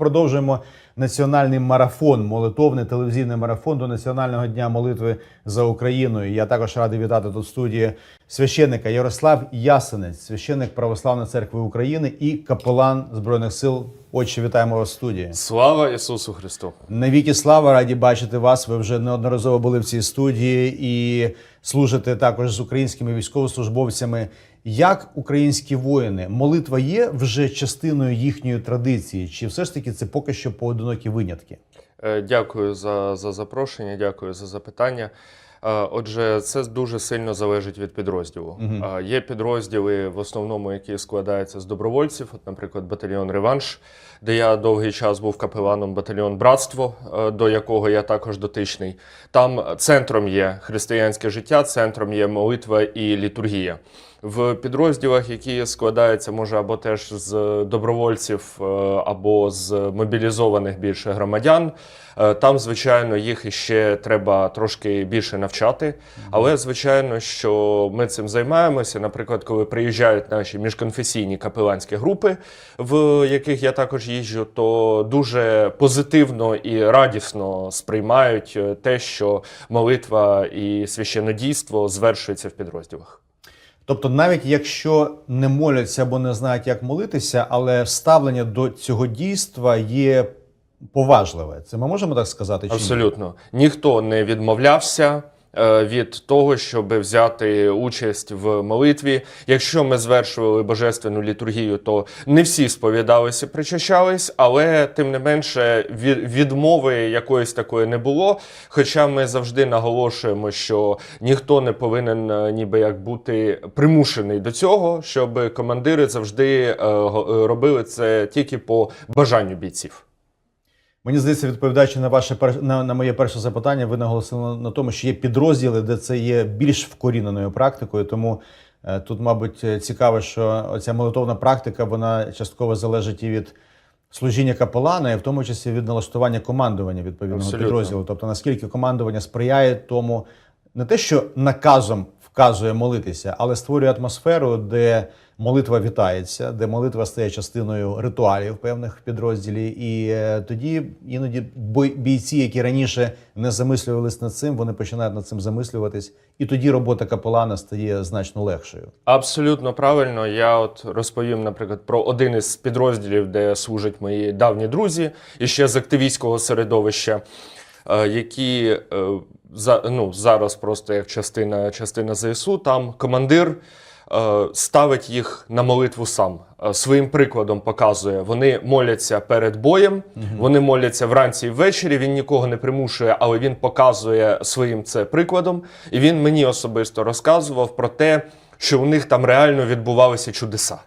продовжуємо національний марафон, молитовний телевізійний марафон до Національного дня молитви за Україну. І Я також радий вітати тут в студії священника Ярослав Ясенець, священник Православної церкви України і капелан Збройних сил. Отче, вітаємо вас в студії. Слава Ісусу Христу! Навіки слава, раді бачити вас. Ви вже неодноразово були в цій студії і служите також з українськими військовослужбовцями. Як українські воїни, молитва є вже частиною їхньої традиції, чи все ж таки це поки що поодинокі винятки? Е, Дякую за, за запрошення, дякую за запитання. Е, Отже, це дуже сильно залежить від підрозділу. Е, Є підрозділи, в основному, які складаються з добровольців, от, наприклад, батальйон Реванш, де я довгий час був капеланом батальйон Братство, до якого я також дотичний. Там центром є християнське життя, центром є молитва і літургія. В підрозділах, які складаються, може, або теж з добровольців, е, або з мобілізованих більше громадян, е, там, звичайно, їх іще треба трошки більше навчати. Але, звичайно, що ми цим займаємося. Наприклад, коли приїжджають наші міжконфесійні капеланські групи, в яких я також їжджу, то дуже позитивно і радісно сприймають е, те, що молитва і священодійство звершується в підрозділах. Тобто, навіть якщо не моляться або не знають, як молитися, але ставлення до цього дійства є поважливе. Це ми можемо так сказати? Чи ні? Абсолютно. Ніхто не відмовлявся від того, щоб взяти участь в молитві. Якщо ми звершували божественну літургію, то не всі сповідалися, причащались, але тим не менше відмови якоїсь такої не було. Хоча ми завжди наголошуємо, що ніхто не повинен е, ніби як бути примушений до цього, щоб командири завжди е, е, робили це тільки по бажанню бійців. Мені здається, відповідаючи на ваше на, на моє перше запитання, ви наголосили на, на тому, що є підрозділи, де це є більш вкоріненою практикою. Тому е, тут, мабуть, е, цікаво, що ця молитовна практика вона частково залежить і від служіння капелана, і в тому числі від налаштування командування відповідного Абсолютно. підрозділу. Тобто, наскільки командування сприяє тому, не те, що наказом вказує молитися, але створює атмосферу, де молитва вітається, де молитва стає частиною ритуалів певних в підрозділі. І е, тоді іноді бійці, які раніше не замислювались над цим, вони починають над цим замислюватись, і тоді робота капелана стає значно легшою. Абсолютно правильно. Я от розповім, наприклад, про один із підрозділів, де служать мої давні друзі, і ще з активістського середовища, е, які е, за, ну, зараз просто як частина, частина ЗСУ, там командир ставить їх на молитву сам. Е, Своїм прикладом показує, вони моляться перед боєм, вони моляться вранці і ввечері. Він нікого не примушує, але він показує своїм це прикладом. І він мені особисто розказував про те, що у них там реально відбувалися чудеса.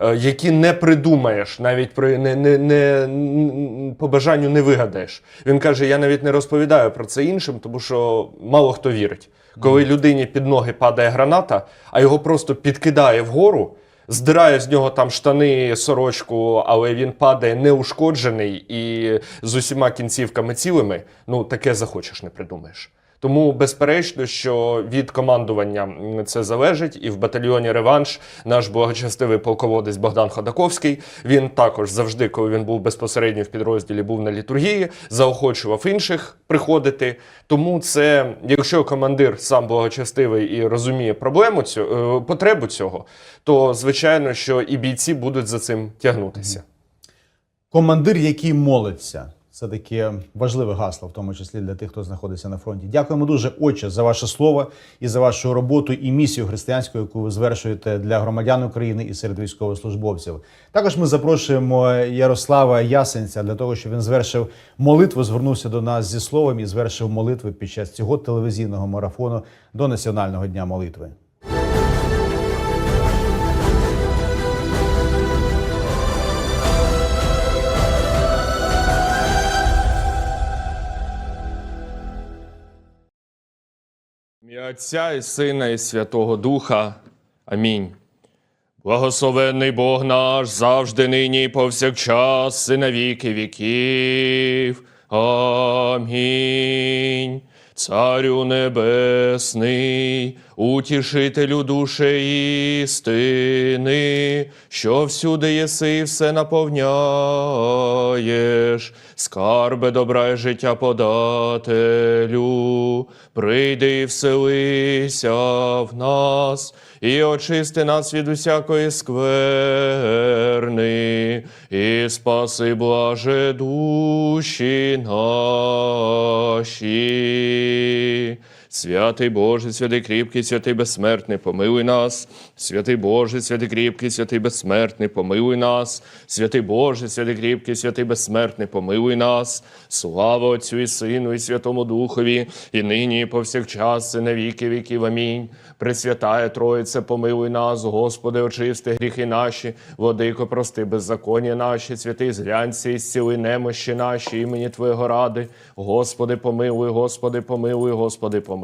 е, Які не придумаєш, навіть при не, не, не по бажанню не вигадаєш. Він каже: я навіть не розповідаю про це іншим, тому що мало хто вірить. Коли людині під ноги падає граната, а його просто підкидає вгору, здирає з нього там штани, сорочку, але він падає неушкоджений і з усіма кінцівками цілими, ну таке захочеш, не придумаєш. Тому безперечно, що від командування це залежить, і в батальйоні Реванш наш благочестивий полководець Богдан Ходаковський. Він також завжди, коли він був безпосередньо в підрозділі, був на літургії, заохочував інших приходити. Тому це, якщо командир сам благочестивий і розуміє проблему цю е, потребу цього, то звичайно, що і бійці будуть за цим тягнутися. Командир, який молиться. Це таке важливе гасло, в тому числі для тих, хто знаходиться на фронті. Дякуємо дуже, отче, за ваше слово і за вашу роботу і місію християнську, яку ви звершуєте для громадян України і серед військовослужбовців. Також ми запрошуємо Ярослава Ясенця для того, щоб він звершив молитву, звернувся до нас зі словом і звершив молитви під час цього телевізійного марафону до Національного дня молитви. Отця і Сина, і Святого Духа. Амінь. Благословенний Бог наш завжди нині і повсякчас, і на віки віків. Амінь. Царю Небесний, утішителю душі істини, що всюди єси і все наповняєш, скарбе добра і життя подателю, прийди і вселися в нас, і очисти нас від усякої скверни, і спаси блаже душі наші. Святий Боже, святий кріпкий, святий безсмертний, помилуй нас. Святий Боже, святий кріпкий, святий безсмертний, помилуй нас. Святий Боже, святий кріпкий, святий безсмертний, помилуй нас. Слава Отцю і Сину, і Святому Духові, і нині, і повсякчас, і на віки віків. Амінь. Пресвятая Троїце, помилуй нас, Господи, очисти гріхи наші, владико, прости беззаконня наші, святий зглянься і зціли немощі наші, імені Твоєго ради. Господи, помилуй, Господи, помилуй, Господи, помилуй.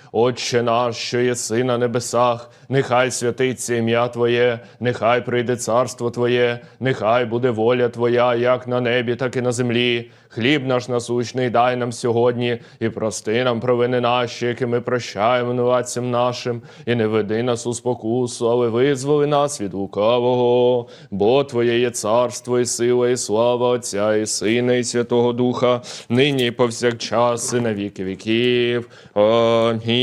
Отче наш, що єси на небесах, нехай святиться ім'я Твоє, нехай прийде царство Твоє, нехай буде воля Твоя, як на небі, так і на землі. Хліб наш насущний дай нам сьогодні, і прости нам провини наші, які ми прощаємо винуватцям нашим, і не веди нас у спокусу, але визволи нас від лукавого, бо Твоє є царство, і сила, і слава Отця, і Сина, і Святого Духа, нині і повсякчас, і на віки віків. Амінь.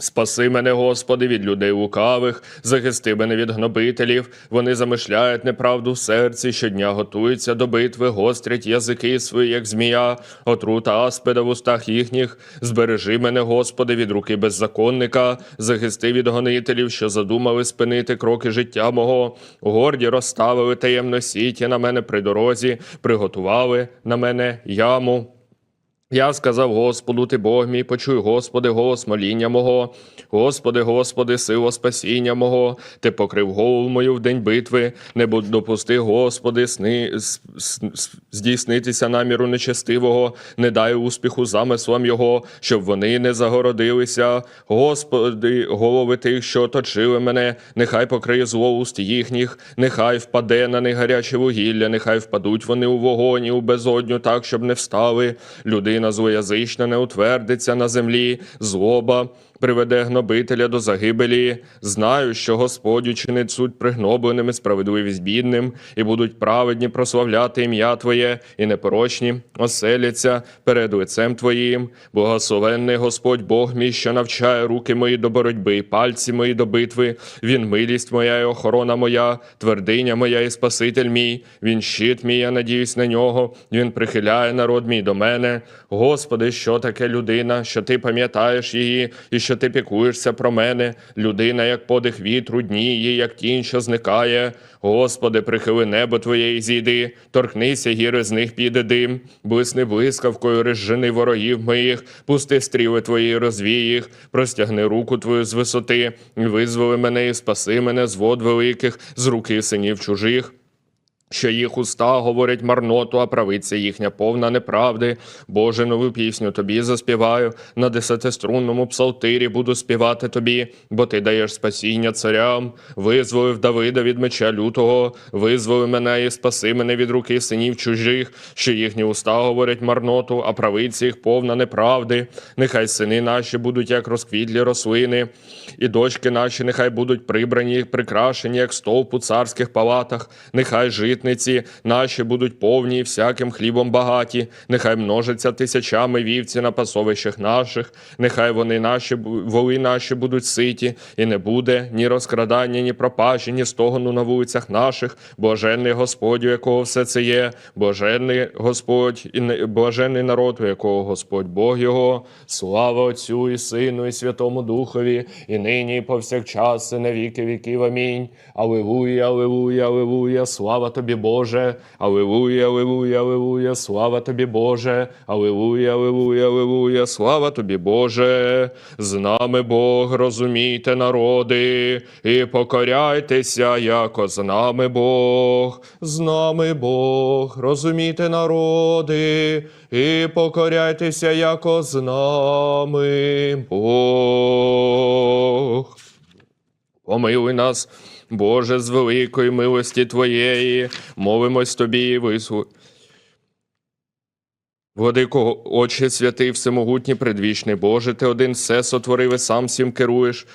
Спаси мене, Господи, від людей лукавих, захисти мене від гнобителів. Вони замишляють неправду в серці, щодня готуються до битви, гострять язики свої, як змія, отрута аспида в устах їхніх. Збережи мене, Господи, від руки беззаконника, захисти від гонителів, що задумали спинити кроки життя мого. Горді розставили таємно сіті на мене при дорозі, приготували на мене яму. Я сказав Господу, ти Бог мій, почуй, Господи, голос моління мого. Господи, Господи, сила спасіння мого, ти покрив голову мою в день битви, не допусти, Господи, сни, здійснитися наміру нечестивого, не дай успіху замислам його, щоб вони не загородилися. Господи, голови тих, що оточили мене, нехай покриє зло уст їхніх, нехай впаде на них гаряче вугілля, нехай впадуть вони у вогонь і у безодню, так, щоб не встали. Людина злоязична не утвердиться на землі, злоба приведе гнобителя до загибелі. Знаю, що Господь учинить суд пригнобленим і справедливість бідним, і будуть праведні прославляти ім'я Твоє, і непорочні оселяться перед лицем Твоїм. Благословенний Господь Бог мій, що навчає руки мої до боротьби, пальці мої до битви. Він милість моя і охорона моя, твердиня моя і Спаситель мій. Він щит мій, я надіюсь на нього. Він прихиляє народ мій до мене. Господи, що таке людина, що ти пам'ятаєш її, і що ти пікуєшся про мене. Людина, як подих вітру, дні її, як тінь, що зникає. Господи, прихили небо Твоє і зійди, торкнися гіри, з них піде дим, блисни блискавкою, розжени ворогів моїх, пусти стріли Твої, розвій їх, простягни руку Твою з висоти, визволи мене і спаси мене з вод великих, з руки синів чужих що їх уста говорять марноту, а правиця їхня повна неправди. Боже, нову пісню тобі заспіваю, на десятиструнному псалтирі буду співати тобі, бо ти даєш спасіння царям, визволив Давида від меча лютого, визволи мене і спаси мене від руки синів чужих, що їхні уста говорять марноту, а правиця їх повна неправди. Нехай сини наші будуть як розквітлі рослини, і дочки наші нехай будуть прибрані, прикрашені, як стовп у царських палатах, нехай житниці наші будуть повні і всяким хлібом багаті, нехай множаться тисячами вівці на пасовищах наших, нехай вони наші воли наші будуть ситі, і не буде ні розкрадання, ні пропажі, ні стогону на вулицях наших. Блаженний Господь, у якого все це є, блаженний Господь і блаженний народ, у якого Господь Бог його. Слава Отцю і Сину, і Святому Духові, і нині, і повсякчас, і на віки віків. Амінь. Алілуя, алілуя, алілуя, слава тобі, Боже. Алілуя, алілуя, алілуя, слава тобі, Боже. Алілуя, алілуя, алілуя, слава тобі, Боже. З нами Бог, розумійте, народи, і покоряйтеся, яко з нами Бог. З нами Бог, розумійте, народи, і покоряйтеся, яко з нами Бог. Помилуй нас, Боже, з великої милості Твоєї, мовимось Тобі вислу. Владико, Отче святий, всемогутній, предвічний Боже, Ти один все сотворив і сам всім керуєш.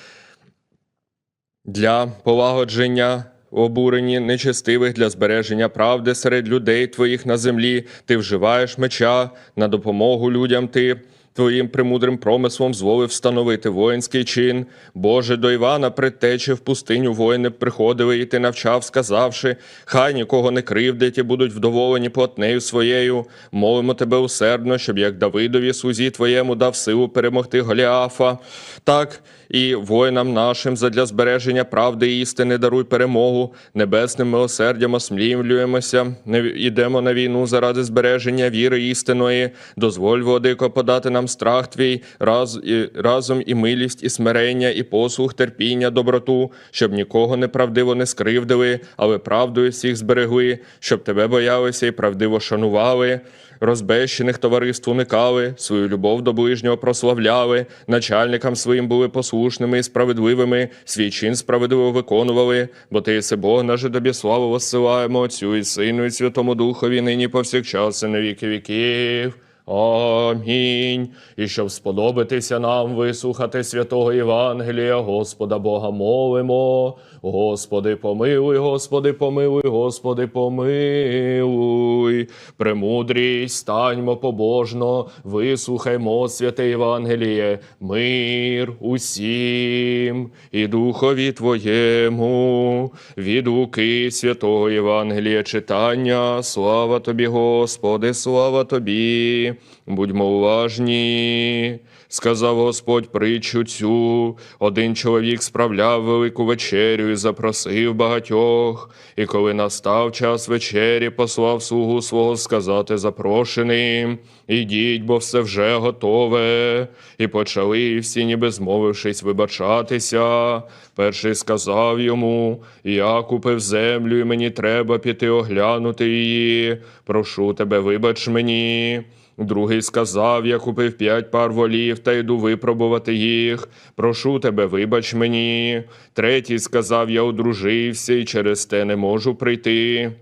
Для полагодження обурені нечестивих для збереження правди серед людей твоїх на землі, ти вживаєш меча на допомогу людям ти. Твоїм премудрим промислом зволив встановити воїнський чин. Боже, до Івана предтечі в пустиню воїни приходили, і ти навчав, сказавши, хай нікого не кривдять і будуть вдоволені платнею своєю. Молимо тебе усердно, щоб як Давидові слузі твоєму дав силу перемогти Голіафа. Так і воїнам нашим задля збереження правди і істини даруй перемогу. Небесним милосердям осмлівлюємося, не йдемо на війну заради збереження віри істиної. Дозволь, владико, подати нам страх твій, раз, і, разом і милість, і смирення, і послух, терпіння, доброту, щоб нікого неправдиво не скривдили, але правдою всіх зберегли, щоб тебе боялися і правдиво шанували. Розбещених товариств уникали, свою любов до ближнього прославляли, начальникам своїм були послушними і справедливими, свій чин справедливо виконували, бо ти єси Бог наже тобі славу воссилаємо Отцю і Сину, і Святому Духові, нині повсякчас і на віки віків. Амінь. І щоб сподобатися нам вислухати святого Євангелія, Господа Бога молимо. Господи, помилуй, Господи, помилуй, Господи, помилуй. Премудрість, станьмо побожно, вислухаймо святе Євангеліє, мир усім і духові Твоєму, від луки святого Євангелія читання. Слава Тобі, Господи, слава Тобі. Будьмо уважні. Сказав Господь притчу цю. Один чоловік справляв велику вечерю і запросив багатьох. І коли настав час вечері, послав слугу свого сказати запрошеним. Ідіть, бо все вже готове. І почали всі, ніби змовившись, вибачатися. Перший сказав йому: Я купив землю, і мені треба піти оглянути її. Прошу тебе, вибач мені. Другий сказав: Я купив п'ять пар волів та йду випробувати їх. Прошу тебе, вибач мені. Третій сказав: Я одружився і через те не можу прийти.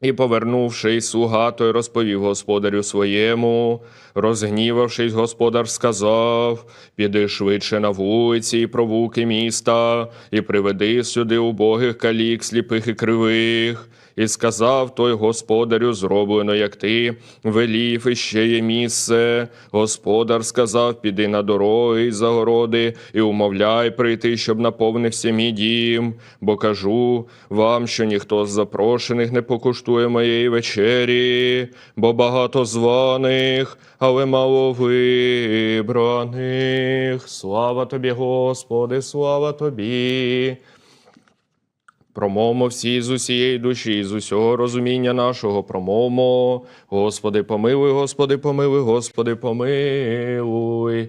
І, повернувшись, слуга той розповів господарю своєму. Розгнівавшись, господар сказав: Піди швидше на вулиці і провулки міста, і приведи сюди убогих калік, сліпих і кривих. І сказав той господарю, зроблено, як ти, велів, і ще є місце. Господар сказав: Піди на дороги й загороди, і умовляй прийти, щоб наповнився мій дім. Бо кажу вам, що ніхто з запрошених не покуштує моєї вечері, бо багато званих, але мало вибраних. Слава тобі, Господи, слава тобі. Промовмо всі з усієї душі, з усього розуміння нашого, промовмо. Господи, помилуй, Господи, помилуй, Господи, помилуй.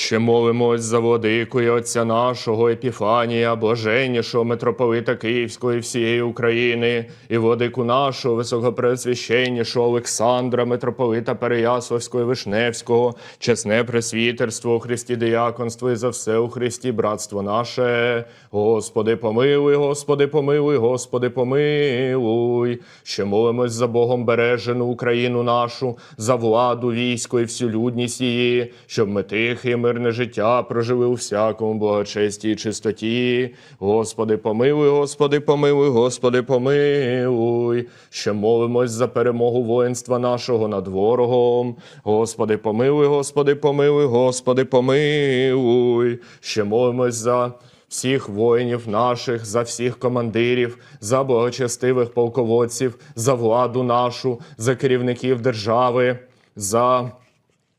Ще молимось за владику і отця нашого Епіфанія, блаженнішого митрополита Київської всієї України, і владику нашого високопресвященнішого Олександра, митрополита Переяславського і Вишневського, чесне пресвітерство у Христі дияконство і за все у Христі братство наше. Господи, помилуй, Господи, помилуй, Господи, помилуй. Ще молимось за Богом бережену Україну нашу, за владу, військо і всю людність її, щоб ми тихе і мирне життя прожили у всякому благочесті і чистоті. Господи, помилуй, Господи, помилуй, Господи, помилуй. Ще молимось за перемогу воїнства нашого над ворогом. Господи, помилуй, Господи, помилуй, Господи, помилуй. Ще молимось за всіх воїнів наших, за всіх командирів, за благочестивих полководців, за владу нашу, за керівників держави, за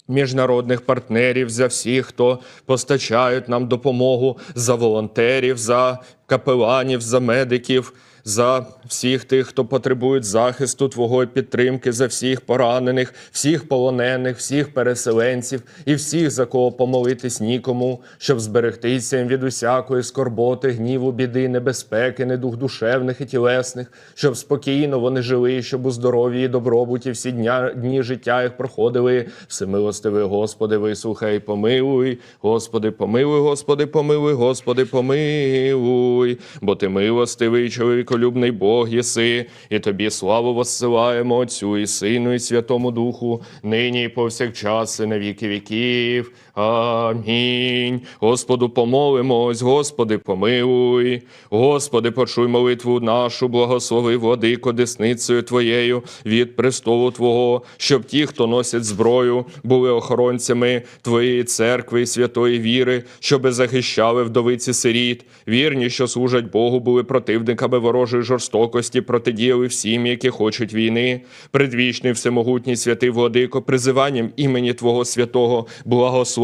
міжнародних партнерів, за всіх, хто постачають нам допомогу, за волонтерів, за капеланів, за медиків, за всіх тих, хто потребує захисту Твого підтримки, за всіх поранених, всіх полонених, всіх переселенців і всіх, за кого помолитись нікому, щоб зберегтися їм від усякої скорботи, гніву, біди, небезпеки, недух душевних і тілесних, щоб спокійно вони жили, щоб у здоров'ї і добробуті всі дня, дні життя їх проходили. Всемилостивий Господи, вислухай, помилуй, Господи, помилуй, Господи, помилуй, Господи, помилуй, бо ти милостивий, чоловіколюбний Бог єси, і тобі славу воссилаємо Отцю і Сину, і Святому Духу, нині і повсякчас, і на віки віків. Амінь. Господу помолимось, Господи, помилуй. Господи, почуй молитву нашу, благослови владико десницею Твоєю від престолу Твого, щоб ті, хто носять зброю, були охоронцями Твоєї церкви і святої віри, щоби захищали вдовиці сиріт, вірні, що служать Богу, були противниками ворожої жорстокості, протидіяли всім, які хочуть війни. Предвічний всемогутній святий владико, призиванням імені Твого святого, благослови,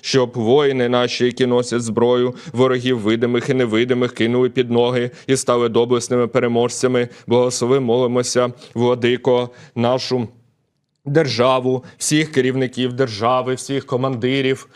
щоб воїни наші, які носять зброю, ворогів видимих і невидимих, кинули під ноги і стали доблесними переможцями. Благослови, молимося, владико, нашу державу, всіх керівників держави, всіх командирів.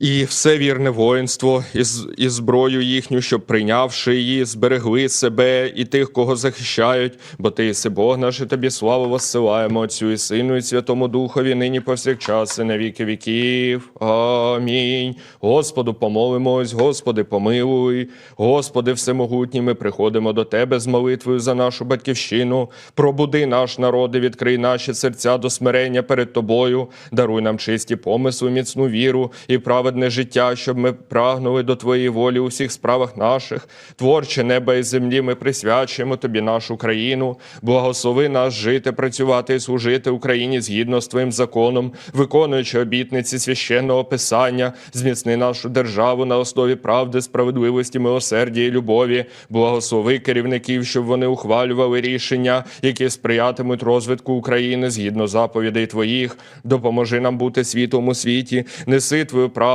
І все вірне воїнство, і, і зброю їхню, щоб прийнявши її, зберегли себе і тих, кого захищають, бо ти єси Бог наш, і тобі славу воссилаємо Отцю і Сину, і Святому Духові, нині повсякчас, і на віки віків. Амінь. Господу помолимось, Господи, помилуй. Господи, всемогутній, ми приходимо до Тебе з молитвою за нашу батьківщину. Пробуди наш народ і відкрий наші серця до смирення перед Тобою. Даруй нам чисті помисли, міцну віру і праведне життя, щоб ми прагнули до Твоєї волі у всіх справах наших. Творче неба і землі, ми присвячуємо Тобі нашу країну. Благослови нас жити, працювати і служити Україні згідно з Твоїм законом, виконуючи обітниці священного писання, зміцни нашу державу на основі правди, справедливості, милосердя і любові. Благослови керівників, щоб вони ухвалювали рішення, які сприятимуть розвитку України згідно заповідей Твоїх. Допоможи нам бути світом у світі, неси Твою правду,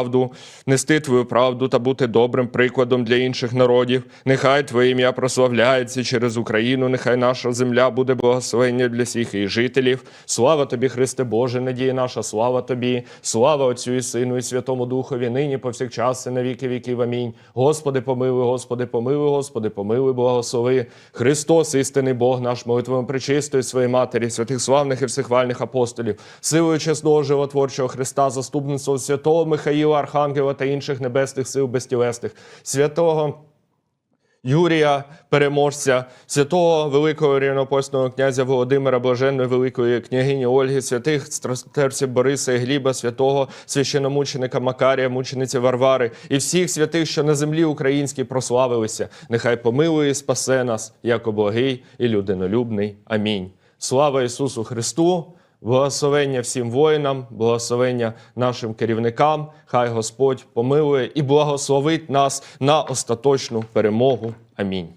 нести Твою правду та бути добрим прикладом для інших народів. Нехай Твоє ім'я прославляється через Україну, нехай наша земля буде благословення для всіх її жителів. Слава Тобі, Христе Боже, надія наша, слава Тобі, слава Отцю і Сину і Святому Духові, нині повсякчас і на віки віків. Амінь. Господи, помилуй, Господи, помилуй, Господи, помилуй, благослови. Христос, істинний Бог наш, молитвами причистої своєї матері, святих славних і всехвальних апостолів, силою чесного животворчого Христа, заступництво святого Михаїла, Архангела та інших небесних сил безтілесних, святого. Юрія, переможця, святого великого рівнопосного князя Володимира, блаженної великої княгині Ольги, святих страстерців Бориса і Гліба, святого священомученика Макарія, мучениці Варвари і всіх святих, що на землі українській прославилися. Нехай помилує і спасе нас, як благий і людинолюбний. Амінь. Слава Ісусу Христу! Благословення всім воїнам, благословення нашим керівникам. Хай Господь помилує і благословить нас на остаточну перемогу. Амінь.